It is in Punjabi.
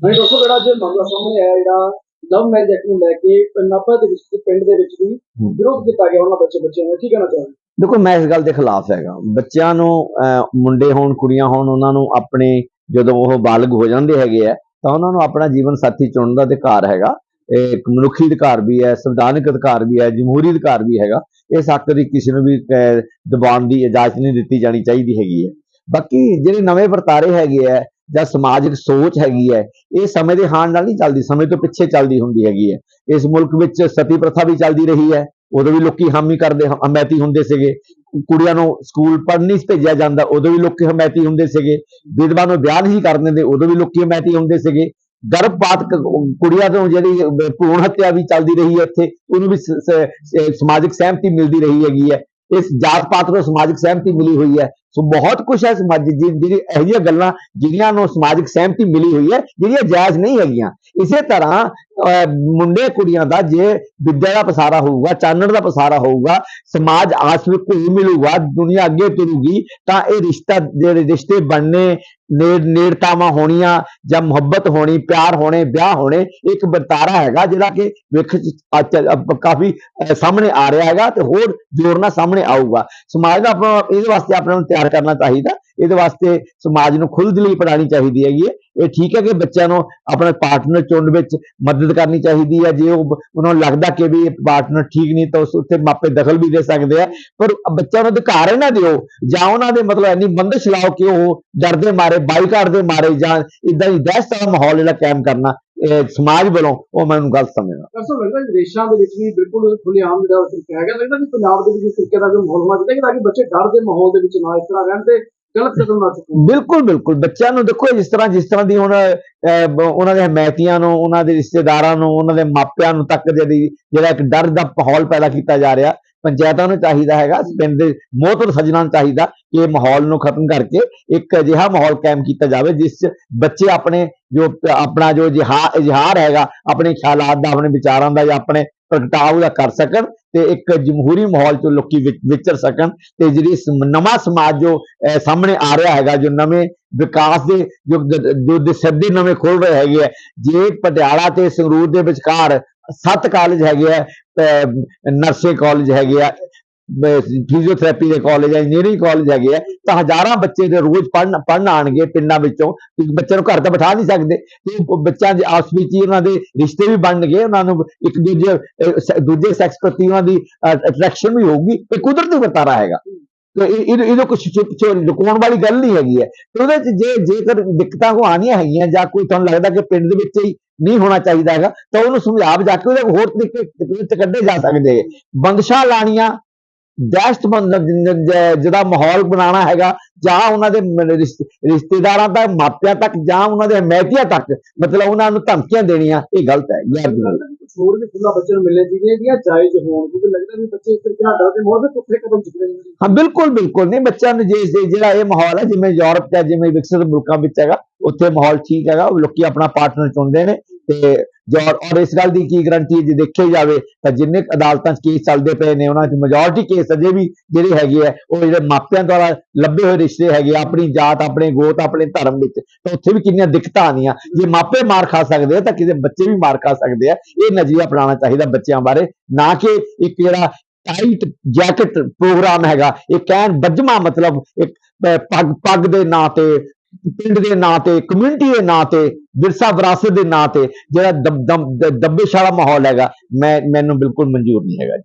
ਨਹੀਂ ਦੋਸਤੋ ਜਿਹੜਾ ਅੱਜ ਮਾਮਲਾ ਸਾਹਮਣੇ ਆਇਆ ਜਿਹੜਾ ਲਵ ਮੈਰਿਜ ਐਕਟ ਨੂੰ ਲੈ ਕੇ ਨਾਭਾ ਦੇ ਵਿੱਚ ਪਿੰਡ ਦੇ ਵਿੱਚ ਵੀ ਵਿਰੋਧ ਕੀਤਾ ਗਿਆ ਉਹਨਾਂ ਬੱਚੇ ਬੱਚਿਆਂ ਨੂੰ ਕੀ ਕਹਿਣਾ ਚਾਹੁੰਦੇ ਦੇਖੋ ਮੈਂ ਇਸ ਗੱਲ ਦੇ ਖਿਲਾਫ ਹੈਗਾ। ਬੱਚਿਆਂ ਨੂੰ ਮੁੰਡੇ ਹੋਣ ਕੁੜੀਆਂ ਹੋਣ ਉਹਨਾਂ ਨੂੰ ਆਪਣੇ ਜਦੋਂ ਉਹ ਬਾਲਗ ਹੋ ਜਾਂਦੇ ਹੈਗੇ ਆ ਤਾਂ ਉਹਨਾਂ ਨੂੰ ਆਪਣਾ ਜੀਵਨ ਸਾਥੀ ਚੁਣਨ ਦਾ ਅਧਿਕਾਰ ਹੈਗਾ। ਇਹ ਇੱਕ ਮਨੁੱਖੀ ਅਧਿਕਾਰ ਵੀ ਹੈ ਸੰਵਿਧਾਨਕ ਅਧਿਕਾਰ ਵੀ ਹੈ ਜਮਹੂਰੀ ਅਧਿਕਾਰ ਵੀ ਹੈਗਾ। ਇਸ ਹੱਕ ਦੀ ਕਿਸੇ ਨੂੰ ਵੀ ਦਬਾਉਣ ਦੀ ਇਜਾਜ਼ਤ ਨਹੀਂ ਦਿੱਤੀ ਜਾਣੀ ਚਾਹੀਦੀ ਹੈਗੀ ਹੈ। ਬਾਕੀ ਜਿਹੜੇ ਨਵੇਂ ਵਰਤਾਰੇ ਹੈਗੇ ਆ ਜਾਂ ਸਮਾਜਿਕ ਸੋਚ ਹੈਗੀ ਹੈ ਇਹ ਸਮੇਂ ਦੇ ਹਾਣ ਨਾਲ ਨਹੀਂ ਚੱਲਦੀ ਸਮੇਂ ਤੋਂ ਪਿੱਛੇ ਚੱਲਦੀ ਹੁੰਦੀ ਹੈਗੀ ਹੈ। ਇਸ ਮੁਲਕ ਵਿੱਚ ਸਤੀ ਪ੍ਰਥਾ ਵੀ ਚੱਲਦੀ ਰਹੀ ਹੈ ਉਦੋਂ ਵੀ ਲੋਕੀ ਹਾਮੀ ਕਰਦੇ ਹਮਾਇਤੀ ਹੁੰਦੇ ਸੀਗੇ। ਕੁੜੀਆਂ ਨੂੰ ਸਕੂਲ ਪੜ੍ਹਨ ਨਹੀਂ ਭੇਜਿਆ ਜਾਂਦਾ ਉਦੋਂ ਵੀ ਲੋਕੀ ਹਮਾਇਤੀ ਹੁੰਦੇ ਸੀਗੇ। ਵਿਧਵਾ ਨੂੰ ਵਿਆਹ ਨਹੀਂ ਕਰ ਦਿੰਦੇ ਉਦੋਂ ਵੀ ਲੋਕੀ ਹਮਾਇਤੀ ਹੁੰਦੇ ਸੀਗੇ। ਗਰਭਪਾਤ ਕੁੜੀਆਂ ਤੋਂ ਜਿਹੜੀ ਅਹ, ਭਰੂਣ ਹੱਤਿਆ ਵੀ ਚੱਲਦੀ ਰਹੀ ਹੈ ਇੱਥੇ ਉਹਨੂੰ ਵੀ ਸਮਾਜਿਕ ਸਹਿਮਤੀ ਮਿਲਦੀ ਰਹੀ ਹੈਗੀ ਹੈ। ਇਸ ਜਾਤ ਪਾਤ ਨੂੰ ਸਮਾਜਿਕ ਸਹਿਮਤੀ ਮਿਲੀ ਹੋਈ ਹੈ। ਸੋ ਬਹੁਤ ਕੁਝ ਹੈ ਸਮਾਜ ਜਿਹੜੀ ਇਹੋ ਜਿਹੀਆਂ ਗੱਲਾਂ ਜਿਹੜੀਆਂ ਨੂੰ ਸਮਾਜਿਕ ਸਹਿਮਤੀ ਮਿਲੀ ਹੋਈ ਹੈ ਜਿਹੜੀਆਂ ਜਾਇਜ਼ ਨਹੀਂ ਹੈਗੀਆਂ। ਇਸੇ ਤਰ੍ਹਾਂ ਅਹ, ਮੁੰਡੇ ਕੁੜੀਆਂ ਦਾ ਜੇ ਵਿੱਦਿਆ ਦਾ ਪਸਾਰਾ ਹੋਊਗਾ ਚਾਨਣ ਦਾ ਪਸਾਰਾ ਹੋਊਗਾ ਸਮਾਜ ਆਸ ਵਿੱਚ ਕੋਈ ਮਿਲੂਗਾ ਦੁਨੀਆ ਅੱਗੇ ਤੁਰੂਗੀ ਤਾਂ ਇਹ ਰਿਸ਼ਤਾ ਜਿਹੜੇ ਰਿਸ਼ਤੇ ਬਣਨੇ ਨੇੜ ਨੇੜਤਾਵਾਂ ਹੋਣੀਆਂ ਜਾਂ ਮੁਹੱਬਤ ਹੋਣੀ, ਪਿਆਰ ਹੋਣੇ, ਵਿਆਹ ਹੋਣੇ ਇੱਕ ਵਰਤਾਰਾ ਹੈਗਾ ਜਿਹੜਾ ਕਿ ਵਿਖ ਕਾਫੀ ਸਾਹਮਣੇ ਆ ਰਿਹਾ ਹੈਗਾ ਤੇ ਹੋਰ ਜ਼ੋਰ ਨਾਲ ਸਾਹਮਣੇ ਆਊਗਾ। ਸਮਾਜ ਦਾ ਆਪਣਾ ਇਹਦੇ ਵਾਸਤੇ ਆਪਣੇ ਨੂੰ ਤਿਆਰ ਕਰਨਾ ਚਾਹੀਦਾ। ਇਹਦੇ ਵਾਸਤੇ ਸਮਾਜ ਨੂੰ ਖੁੱਲ੍ਹਦਿਲੀ ਪੜਾਉਣੀ ਚਾਹੀਦੀ ਹੈਗੀ ਹੈ। ਇਹ ਠੀਕ ਹੈ ਕਿ ਬੱਚਿਆਂ ਨੂੰ ਆਪਣੇ ਪਾਰਟਨਰ ਚੁਣਨ ਵਿੱਚ ਮਦਦ ਕਰਨੀ ਚਾਹੀਦੀ ਹੈ। ਜੇ ਉਹ ਉਹਨਾਂ ਨੂੰ ਲੱਗਦਾ ਕਿ ਵੀ ਇਹ ਪਾਰਟਨਰ ਠੀਕ ਨਹੀਂ, ਤਾਂ ਉਸ ਉੱਤੇ ਮਾਪੇ ਦਖਲ ਵੀ ਦੇ ਸਕਦੇ ਆ। ਪਰ ਬੱਚਿਆਂ ਨੂੰ ਅਧਿਕਾਰ ਨਾ ਦਿਓ। ਜਾਂ ਉਹਨਾਂ ਦੇ ਮਤਲਬ ਇੰਨੀ ਬੰਦਸ਼ ਲਾਓ ਕਿ ਉਹ ਡਰਦੇ ਮਾਰੇ, ਬਾਈਕਾਟ ਦੇ ਮਾਰੇ, ਜਾਂ ਇਦਾਂ ਹੀ ਦਹਿਸ਼ਤ ਦਾ ਮਾਹੌਲ ਜਿਹੜਾ ਕਾਇਮ ਕਰਨਾ ਸਮਾਜ ਵੱਲੋਂ ਉਹ ਮੈਂ ਉਹਨੂੰ ਗਲਤ ਸਮਝਦਾ। ਅਸਲ ਲੱਗਦਾ ਵਿਦੇਸ਼ਾਂ ਦੇ ਵਿੱਚ ਵੀ ਬਿਲਕੁਲ ਖੁੱਲ੍ਹੇਆਮ ਜਿਹੜਾ ਤਰੀਕਾ ਹੈਗਾ। ਲੱਗਦਾ ਕਿ ਪੰਜਾਬ ਦੇ ਵਿੱਚ ਇਸ ਤਰੀਕੇ ਦਾ ਜੋ ਮਾਹੌਲ ਹੋਣਾ ਚਾਹੀਦਾ ਕਿ ਤਾਂ ਕਿ ਬੱਚੇ ਡਰ ਦੇ ਮਾਹੌਲ ਦੇ ਵਿੱਚ ਨਾ ਇਸ ਤਰ੍ਹਾਂ ਰਹਿਣ ਤੇ ਗਲਤ ਕਦਮ ਨਾ ਚੁੱਕਣ ਬਿਲਕੁਲ ਬਿਲਕੁਲ। ਬੱਚਿਆਂ ਨੂੰ ਦੇਖੋ ਜਿਸ ਤਰ੍ਹਾਂ ਜਿਸ ਤਰ੍ਹਾਂ ਦੀ ਹੁਣ ਅਹ, ਉਹਨਾਂ ਦੇ ਹਮਾਇਤੀਆਂ ਨੂੰ ਉਹਨਾਂ ਦੇ ਰਿਸ਼ਤੇਦਾਰਾਂ ਨੂੰ ਉਹਨਾਂ ਦੇ ਮਾਪਿਆਂ ਨੂੰ ਤੱਕ ਜਿਹੜੀ ਜਿਹੜਾ ਇੱਕ ਡਰ ਦਾ ਮਾਹੌਲ ਪੈਦਾ ਕੀਤਾ ਜਾ ਰਿਹਾ ਪੰਚਾਇਤਾਂ ਨੂੰ ਚਾਹੀਦਾ ਹੈਗਾ ਪਿੰਡ ਦੇ ਮੋਹਤਰ ਸੱਜਣਾਂ ਨੂੰ ਚਾਹੀਦਾ ਕਿ ਇਹ ਮਾਹੌਲ ਨੂੰ ਖਤਮ ਕਰਕੇ ਇੱਕ ਅਜਿਹਾ ਮਾਹੌਲ ਕਾਇਮ ਕੀਤਾ ਜਾਵੇ ਜਿਸ 'ਚ ਬੱਚੇ ਆਪਣੇ ਜੋ ਆਪਣਾ ਜੋ ਇਜ਼ਹਾ- ਇਜ਼ਹਾਰ ਹੈਗਾ ਆਪਣੇ ਖਿਆਲਾਤ ਦਾ ਆਪਣੇ ਵਿਚਾਰਾਂ ਦਾ ਜਾਂ ਆਪਣੇ ਪ੍ਰਗਟਾਵ ਦਾ ਕਰ ਸਕਣ ਤੇ ਇੱਕ ਜਮਹੂਰੀ ਮਾਹੌਲ 'ਚ ਲੋਕੀ ਵਿਚਰ ਸਕਣ ਤੇ ਜਿਹੜੀ ਨਵਾਂ ਸਮਾਜ ਜੋ ਅਹ, ਸਾਹਮਣੇ ਆ ਰਿਹਾ ਹੈਗਾ ਜੋ ਨਵੇਂ ਵਿਕਾਸ ਦੇ ਜੋ ਦ- ਨਵੇਂ ਖੋਲ ਰਹੇ ਹੈਗੇ ਆ ਜੇ ਪਟਿਆਲਾ ਤੇ ਸੰਗਰੂਰ ਦੇ ਵਿਚਕਾਰ ਸੱਤ ਕਾਲਜ ਹੈਗੇ ਆ ਨਰਸੇ ਕਾਲਜ ਹੈਗੇ ਆ ਫਿਜ਼ੀਓਥੈਰੇਪੀ ਦੇ ਕਾਲਜ ਹੈ ਇੰਜੀਨੀਅਰਿੰਗ ਕਾਲਜ ਹੈਗੇ ਆ, ਤਾਂ ਹਜ਼ਾਰਾਂ ਬੱਚੇ ਦੇ ਰੋਜ਼ ਪੜਨ ਪੜਨ ਆਣਗੇ ਪਿੰਡਾਂ ਵਿੱਚੋਂ, ਤੇ ਬੱਚੇ ਨੂੰ ਘਰ ਤਾਂ ਬਿਠਾ ਨਹੀਂ ਸਕਦੇ, ਤੇ ਬੱਚਿਆਂ ਦੇ ਆਪਸ ਵਿੱਚ ਹੀ ਉਹਨਾਂ ਦੇ ਰਿਸ਼ਤੇ ਵੀ ਬਣਨਗੇ ਉਹਨਾਂ ਨੂੰ ਇੱਕ ਦੂਜੇ ਦੂਜੇ ਸੈਕਸ ਪ੍ਰਤੀ ਉਹਨਾਂ ਦੀ ਅਟਰੈਕਸ਼ਨ ਵੀ ਹੋਊਗੀ ਇਹ ਕੁਦਰਤੀ ਵਰਤਾਰਾ ਹੈਗਾ। ਤੇ ਇਹ ਇਹ ਇਹਨੂੰ ਕੁਝ ਲੁਕਾਉਣ ਵਾਲੀ ਗੱਲ ਨਹੀਂ ਹੈਗੀ ਹੈ। ਤੇ ਉਹਦੇ ਚ ਜੇ, ਜੇਕਰ ਦਿੱਕਤਾਂ ਕੋ ਆਣੀਆਂ ਹੈਗੀਆਂ ਜਾਂ ਕੋਈ ਤੁਹਾਨੂੰ ਲੱਗਦਾ ਕਿ ਪਿੰਡ ਦੇ ਵਿੱਚ ਹੀ ਨਹੀਂ ਹੋਣਾ ਚਾਹੀਦਾ ਹੈਗਾ ਤਾਂ ਉਹਨੂੰ ਸਮਝਾ ਬੁਝਾ ਕੇ ਉਹਦੇ ਹੋਰ ਤਰੀਕੇ ਤਰੀਕੇ ਕੱਢੇ ਜਾ ਸਕਦੇ ਹੈ ਬੰਦਸ਼ਾਂ ਲਾਣੀਆਂ ਦਹਿਸ਼ਤਮੰਦ ਜ- ਜ- ਜਿਹਦਾ ਮਾਹੌਲ ਬਣਾਉਣਾ ਹੈਗਾ ਜਾਂ ਉਹਨਾਂ ਦੇ ਰਿਸ਼ਤੇਦਾਰਾਂ ਤੱਕ ਮਾਪਿਆਂ ਤੱਕ ਜਾਂ ਉਹਨਾਂ ਦੇ ਹਮਾਇਤੀਆਂ ਤੱਕ ਮਤਲਬ ਉਹਨਾਂ ਨੂੰ ਧਮਕੀਆਂ ਦੇਣੀਆਂ ਇਹ ਗਲਤ ਹੈ ਗੈਰ ਜ਼ਰੂਰੀ ਕੁਝ ਹੋਰ ਵੀ ਖੁੱਲਾ ਬੱਚੇ ਨੂੰ ਮਿਲਣੇ ਚਾਹੀਦੇ ਜਾਂ ਜਾਇਜ਼ ਹੋਣ ਕਿਉਂਕਿ ਲੱਗਦਾ ਵੀ ਬੱਚੇ ਇਸ ਤਰੀਕੇ ਨਾਲ ਡਰ ਦੇ ਮਾਹੌਲ ਵਿੱਚ ਪੁੱਠੇ ਕਦਮ ਚੁੱਕ ਰਹੇ ਨੇ। ਹਾਂ ਬਿਲਕੁਲ ਬਿਲਕੁਲ ਨਹੀਂ ਬੱਚਿਆਂ ਨੂੰ ਜੇ ਜਿਹੜਾ ਇਹ ਮਾਹੌਲ ਹੈ ਜਿਵੇਂ ਯੂਰਪ ਤੇ ਜਿਵੇਂ ਵਿਕਸਿਤ ਮੁਲਕਾਂ ਵਿੱਚ ਹੈਗਾ ਉੱਥੇ ਮਾਹੌਲ ਠੀਕ ਹੈਗਾ ਲੋਕੀ ਆਪਣਾ ਪਾਰਟਨਰ ਚੁਣਦੇ ਨੇ ਤੇ ਜੋ ਔਰ ਇਸ ਗੱਲ ਦੀ ਕੀ ਗਰੰਟੀ ਜੇ ਦੇਖਿਆ ਜਾਵੇ ਤਾਂ ਜਿੰਨੇ ਅਦਾਲਤਾਂ 'ਚ ਕੇਸ ਚੱਲਦੇ ਪਏ ਨੇ ਉਹਨਾਂ 'ਚ ਮੈਜੋਰਟੀ ਕੇਸ ਅਜੇ ਵੀ ਜਿਹੜੇ ਹੈਗੇ ਆ ਉਹ ਜਿਹੜੇ ਮਾਪਿਆਂ ਦੁਆਰਾ ਲੱਭੇ ਹੋਏ ਰਿਸ਼ਤੇ ਹੈਗੇ ਆ, ਆਪਣੀ ਜਾਤ ਆਪਣੇ ਗੋਤ ਆਪਣੇ ਧਰਮ ਵਿੱਚ ਤਾਂ ਉੱਥੇ ਵੀ ਕਿੰਨੀਆਂ ਦਿੱਕਤਾਂ ਆਉਂਦੀਆਂ। ਜੇ ਮਾਪੇ ਮਾਰ ਖਾ ਸਕਦੇ ਆ ਤਾਂ ਕਿਸੇ ਬੱਚੇ ਵੀ ਮਾਰ ਖਾ ਸਕਦੇ ਆ। ਇਹ ਨਜ਼ਰੀਆ ਅਪਣਾਉਣਾ ਚਾਹੀਦਾ ਬੱਚਿਆਂ ਬਾਰੇ ਨਾ ਕਿ ਇੱਕ ਜਿਹੜਾ ਟਾਈਟ ਜੈਕਟ ਪ੍ਰੋਗਰਾਮ ਹੈਗਾ ਇਹ ਕਹਿਣ ਬੱਜਮਾ ਮਤਲਬ ਇੱਕ ਪੱਗ ਪੱਗ ਦੇ ਨਾਂ ਤੇ ਪਿੰਡ ਦੇ ਨਾਂ ਤੇ ਕਮਿਊਨਿਟੀ ਦੇ ਨਾਂ ਤੇ, ਵਿਰਸਾ ਵਿਰਾਸਤ ਦੇ ਨਾਂ ਤੇ ਜਿਹੜਾ ਦਬ- ਦਬ- ਦੱਬੇਸ਼ਾਲਾ ਮਾਹੌਲ ਹੈਗਾ, ਮੈਂ, ਮੈਨੂੰ ਬਿਲਕੁਲ ਮਨਜ਼ੂਰ ਨਹੀਂ ਹੈਗਾ